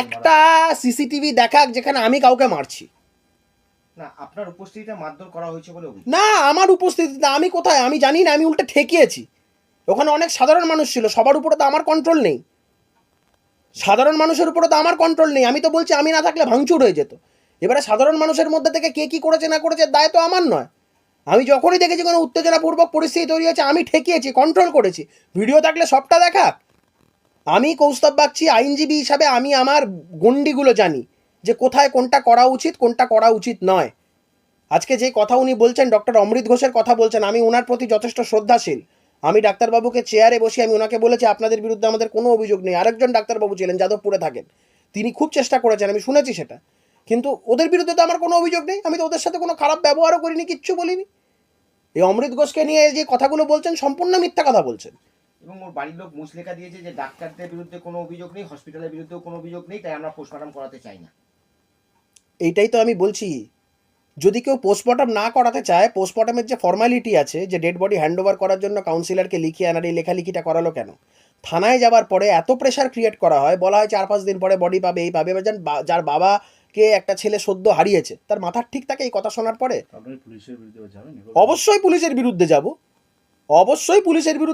একটা সিসিটিভি দেখাক যেখানে আমি কাউকে মারছি। না আপনার উপস্থিতিতে মারধর করা হয়েছে বলে না আমার উপস্থিতিতে আমি কোথায়? আমি জানি না আমি উল্টে ঠেকিয়েছি। ওখানে অনেক সাধারণ মানুষ ছিল সবার উপরে তো আমার কন্ট্রোল নেই। সাধারণ মানুষের উপরে তো আমার কন্ট্রোল নেই। আমি তো বলছি আমি না থাকলে ভাঙচুর হয়ে যেত। এবারে সাধারণ মানুষের মধ্যে থেকে কে কি করেছে না করেছে দায় তো আমার নয়। আমি যখনই দেখেছি কোনো উত্তেজনাপূর্বক পরিস্থিতি তৈরি হয়েছে আমি ঠেকিয়েছি কন্ট্রোল করেছি। ভিডিও থাকলে সবটা দেখা। আমি কৌস্তব বাগচি আইনজীবী হিসাবে আমি আমার গণ্ডিগুলো জানি যে কোথায় কোনটা করা উচিত, কোনটা করা উচিত নয়। আজকে যে কথা উনি বলছেন, ডক্টর অমৃত ঘোষের কথা বলছেন, আমি ওনার প্রতি যথেষ্ট শ্রদ্ধাশীল। আমি ডাক্তারবাবুকে চেয়ারে বসে, আমি ওনাকে বলেছি, আপনাদের বিরুদ্ধে আমাদের কোনো অভিযোগ নেই। আরেকজন ডাক্তারবাবু ছিলেন, যাদবপুরে থাকেন। তিনি খুব চেষ্টা করেছেন, আমি শুনেছি সেটা। কিন্তু ওদের বিরুদ্ধে তো আমার কোনো অভিযোগ নেই। আমি তো ওদের সাথে কোনো খারাপ ব্যবহারও করিনি, কিচ্ছু বলিনি। এই অমৃত ঘোষকে নিয়ে যে কথাগুলো বলছেন, সম্পূর্ণ মিথ্যা কথা বলছেন। এবং ওর বাড়ির লোক মুচলেখা দিয়েছে যে ডাক্তারদের বিরুদ্ধে কোনো অভিযোগ নেই হসপিটালের বিরুদ্ধেও কোনো অভিযোগ নেই তাই আমরা পোস্টমর্টম করাতে চাই না। এইটাই তো আমি বলছি। যদি কেউ পোস্টমর্টম না করাতে চায় পোস্টমর্টমের যে ফর্মালিটি আছে যে ডেড বডি হ্যান্ড ওভার করার জন্য কাউন্সিলরকে লিখিয়ে আনার এই লেখালেখিটা করালো কেন? থানায় যাওয়ার পরে এত প্রেশার ক্রিয়েট করা হয় বলা হয় চার পাঁচ দিন পরে বডি পাবে এই পাবে এবার যান বা- যার বাবাকে একটা ছেলে সদ্য হারিয়েছে তার মাথার ঠিক থাকে এই কথা শোনার পরে? অবশ্যই পুলিশের বিরুদ্ধে যাব। অবশ্যই পুলিশের বিরুদ্ধে